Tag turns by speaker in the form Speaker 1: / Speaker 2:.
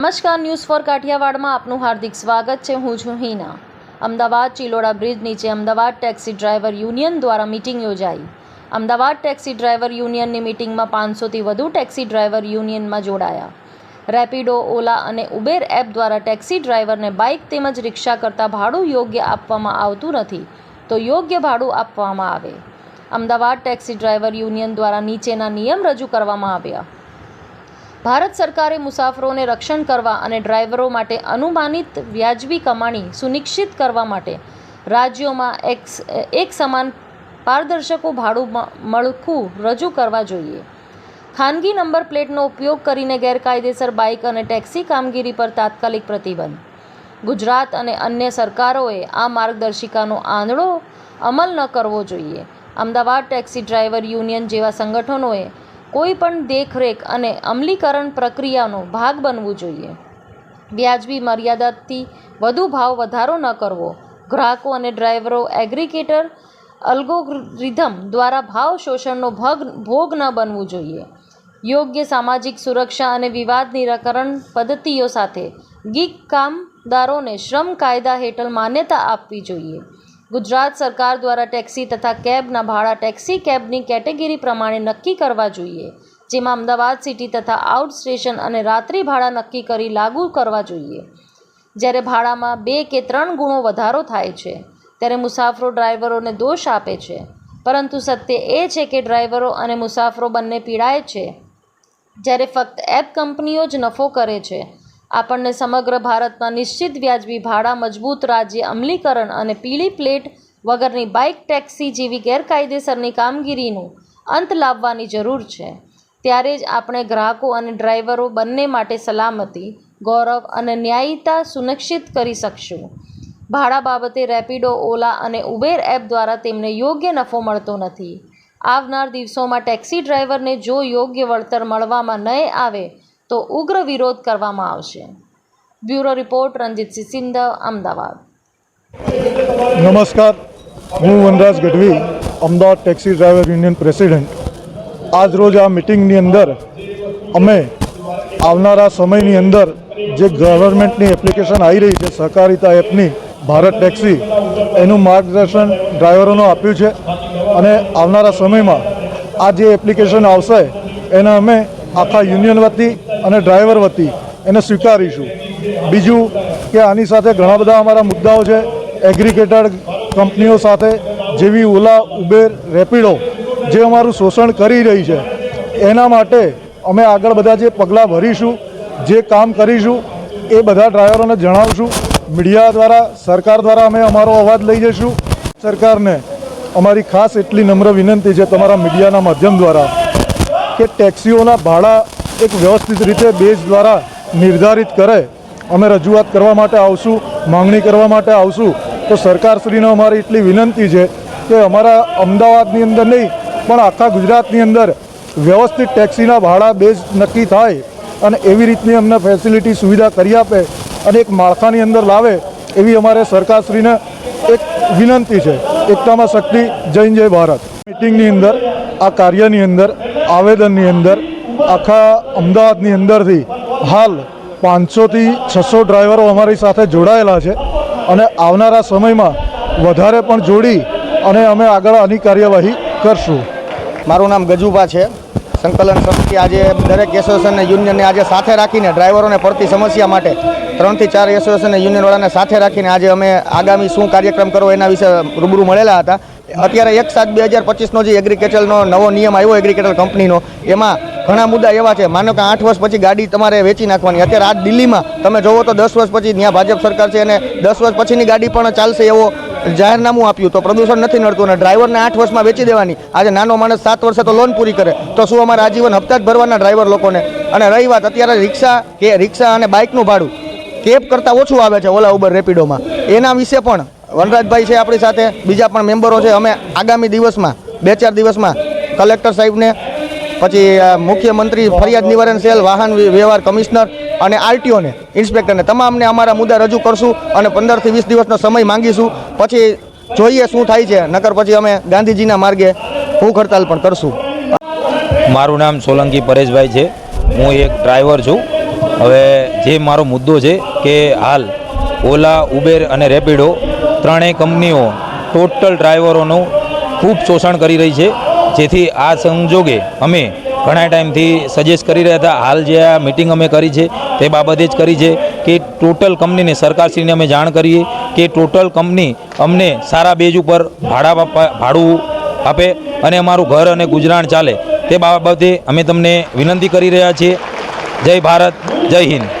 Speaker 1: નમસ્કાર, news for કાઠિયાવાડમાં આપનું હાર્દિક સ્વાગત છે. હું છું હિના. અમદાવાદ ચિલોડા બ્રિજ નીચે અમદાવાદ ટેક્સી ડ્રાઈવર યુનિયન દ્વારા મિટિંગ યોજાઈ. અમદાવાદ ટેક્સી ડ્રાઈવર યુનિયનની મિટિંગમાં પાંચસોથી વધુ ટેક્સી ડ્રાઈવર યુનિયનમાં જોડાયા. રેપિડો, ઓલા અને ઉબેર એપ દ્વારા ટેક્સી ડ્રાઈવરને બાઇક તેમજ રિક્ષા કરતાં ભાડું યોગ્ય આપવામાં આવતું નથી, તો યોગ્ય ભાડું આપવામાં આવે. અમદાવાદ ટેક્સી ડ્રાઈવર યુનિયન દ્વારા નીચેના નિયમ રજૂ કરવામાં આવ્યા. ભારત સરકારે મુસાફરોને રક્ષણ કરવા અને ડ્રાઈવરો માટે અનુમાનિત વ્યાજબી કમાણી સુનિશ્ચિત કરવા માટે રાજ્યોમાં એક એક સમાન પારદર્શકો ભાડું મળખું રજૂ કરવા જોઈએ. ખાનગી નંબર પ્લેટનો ઉપયોગ કરીને ગેરકાયદેસર બાઇક અને ટેક્સી કામગીરી પર તાત્કાલિક પ્રતિબંધ. ગુજરાત અને અન્ય સરકારોએ આ માર્ગદર્શિકાનો આંધળો અમલ ન કરવો જોઈએ. અમદાવાદ ટેક્સી ડ્રાઈવર યુનિયન જેવા સંગઠનોએ કોઈ પણ દેખરેખ અને અમલીકરણ પ્રક્રિયાનો ભાગ બનવું જોઈએ. વ્યાજબી મર્યાદાથી વધુ ભાવ વધારો ન કરવો. ગ્રાહકો અને ડ્રાઈવરો એગ્રીગેટર અલ્ગોરિધમ દ્વારા ભાવ શોષણનો ભગ, ભોગ ન બનવું જોઈએ. યોગ્ય સામાજિક સુરક્ષા અને વિવાદ નિરાકરણ પદ્ધતિઓ સાથે ગીક કામદારોને શ્રમ કાયદા હેઠળ માન્યતા આપવી જોઈએ. ગુજરાત સરકાર દ્વારા ટેક્સી તથા કેબના ભાડા ટેક્સી કેબની કેટેગરી પ્રમાણે નક્કી કરવા જોઈએ, જેમાં અમદાવાદ સિટી તથા આઉટ સ્ટેશન અને રાત્રિ ભાડા નક્કી કરી લાગુ કરવા જોઈએ. જ્યારે ભાડામાં બે કે ત્રણ ગુણો વધારો થાય છે, ત્યારે મુસાફરો ડ્રાઈવરોને દોષ આપે છે. પરંતુ સત્ય એ છે કે ડ્રાઈવરો અને મુસાફરો બંને પીડાય છે. જ્યારે ફક્ત એપ કંપનીઓ જ નફો કરે છે આપણને સમગ્ર ભારતમાં નિશ્ચિત વ્યાજબી ભાડા, મજબૂત રાજ્ય, અમલીકરણ અને પીળી પ્લેટ વગરની બાઇક ટેક્સી જેવી ગેરકાયદેસરની કામગીરીનું અંત લાવવાની જરૂર છે. ત્યારે જ આપણે ગ્રાહકો અને ડ્રાઈવરો બંને માટે સલામતી, ગૌરવ અને ન્યાયિતા સુનિશ્ચિત કરી શકશું. ભાડા બાબતે રેપિડો, ઓલા અને ઉબેર એપ દ્વારા તેમને યોગ્ય નફો મળતો નથી. આવનાર દિવસોમાં ટેક્સી ડ્રાઈવરને જો યોગ્ય વળતર મળવામાં નહીં આવે તો ઉગ્ર વિરોધ કરવામાં આવશે. Bureau report Ranjitsinh Sindh Ahmedabad.
Speaker 2: નમસ્કાર. હું Vanraj Gadhvi, Ahmedabad taxi driver union president આજ રોજ આ મિટિંગની અંદર અમે આવનારા સમયની અંદર જે ગવર્મેન્ટની એપ્લિકેશન આવી રહી છે, સહકારિતા એપની, ભારત ટેક્સી એનું માર્ગદર્શન ડ્રાઈવરોનું આપ્યું છે અને આવનારા સમયમાં આ જે એપ્લિકેશન આવશે, એને અમે આખા યુનિયન વતી અને ડ્રાઈવર વતી એને સ્વીકારીશું. બીજું કે આની સાથે ઘણા બધા અમારા મુદ્દાઓ છે. એગ્રીગેટર કંપનીઓ સાથે જેવી ઓલા ઉબેર રેપિડો જે અમારું શોષણ કરી રહી છે. એના માટે અમે આગળ બધા જે પગલાં ભરીશું, જે કામ કરીશું, એ બધા ડ્રાઈવરોને જણાવશું. મીડિયા દ્વારા, સરકાર દ્વારા અમે અમારો અવાજ લઈ જઈશું. સરકારને અમારી ખાસ એટલી નમ્ર વિનંતી છે તમારા મીડિયાના માધ્યમ દ્વારા કે ટેક્સીઓના ભાડા એક વ્યવસ્થિત રીતે બેઝ દ્વારા નિર્ધારિત કરે. અમે રજૂઆત કરવા માટે આવશું, માંગણી કરવા માટે આવશું. તો સરકારશ્રીને અમારી એટલી વિનંતી છે કે અમારા અમદાવાદની અંદર નહીં, પણ આખા ગુજરાતની અંદર વ્યવસ્થિત ટેક્સીના ભાડા બેઝ નક્કી થાય અને એવી રીતની અમને ફેસિલિટી સુવિધા કરી આપે અને એક માળખાની અંદર લાવે, એવી અમારે સરકારશ્રીને એક વિનંતી છે. એકતામાં શક્તિ જૈન જય ભારત. મિટિંગની અંદર, આ કાર્યની અંદર, આવેદનની અંદર આખા અમદાવાદની અંદરથી હાલ પાંચસોથી છસો ડ્રાઈવરો અમારી સાથે જોડાયેલા છે અને આવનારા સમયમાં વધારે પણ જોડી અને અમે આગળ આની કાર્યવાહી કરશું.
Speaker 3: મારું નામ ગજુભા છે. સંકલન સમિતિ આજે દરેક એસોસિએશન યુનિયનને આજે સાથે રાખીને ડ્રાઈવરોને પડતી સમસ્યા માટે ત્રણથી ચાર એસોસિએશન યુનિયનવાળાને સાથે રાખીને આજે અમે આગામી શું કાર્યક્રમ કરવો એના વિશે રૂબરૂ મળેલા હતા. અત્યારે એક સાત બે હજાર પચીસનો જે એગ્રીકલ્ચરનો નવો નિયમ આવ્યો એગ્રીકલ્ચર કંપનીનો એમાં ઘણા મુદ્દા એવા છે. માનો કે આઠ વર્ષ પછી ગાડી તમારે વેચી નાખવાની. અત્યારે આ દિલ્હીમાં તમે જોવો તો દસ વર્ષ પછી ત્યાં ભાજપ સરકાર છે અને દસ વર્ષ પછીની ગાડી પણ ચાલશે એવો જાહેરનામું આપ્યું. તો પ્રદૂષણ નથી નડતું અને ડ્રાઈવરને આઠ વર્ષમાં વેચી દેવાની. આજે નાનો માણસ સાત વર્ષે તો લોન પૂરી કરે. તો શું અમારે આજીવન હપ્તા જ ભરવાના ડ્રાઈવર લોકોને? અને રહી વાત, અત્યારે રિક્ષા કે રિક્ષા અને બાઇકનું ભાડું કેબ કરતાં ઓછું આવે છે ઓલા ઉબર રેપિડોમાં. એના વિશે પણ વનરાજભાઈ છે આપણી સાથે. બીજા પણ મેમ્બરો છે. અમે આગામી દિવસમાં, બે ચાર દિવસમાં કલેક્ટર સાહેબને પછી મુખ્યમંત્રી ફરિયાદ નિવારણ સેલ, વાહન વ્યવહાર કમિશનર અને આરટીઓને, ઇન્સ્પેક્ટરને. તમામને અમારા મુદ્દા રજૂ કરશું અને પંદરથી વીસ દિવસનો સમય માંગીશું. પછી જોઈએ શું થાય છે. નકર પછી અમે ગાંધીજીના માર્ગે ભૂખ હડતાલ પણ કરશું.
Speaker 4: મારું નામ સોલંકી પરેશભાઈ છે. હું એક ડ્રાઈવર છું. હવે જે મારો મુદ્દો છે કે હાલ ઓલા, ઉબેર અને રેપિડો ત્રણેય કંપનીઓ ટોટલ ડ્રાઈવરોનું ખૂબ શોષણ કરી રહી છે. જેથી આ સંજોગે અમે ઘણા ટાઈમથી સજેસ્ટ કરી રહ્યા હતા. હાલ જે આ મિટિંગ અમે કરી છે, તે બાબતે જ કરી છે કે ટોટલ કંપનીને સરકારશ્રીને અમે જાણ કરીએ કે ટોટલ કંપની અમને સારા બેજ ઉપર ભાડા ભાડું આપે અને અમારું ઘર અને ગુજરાન ચાલે. તે બાબતે અમે તમને વિનંતી કરી રહ્યા છીએ. જય ભારત, જય હિન્દ.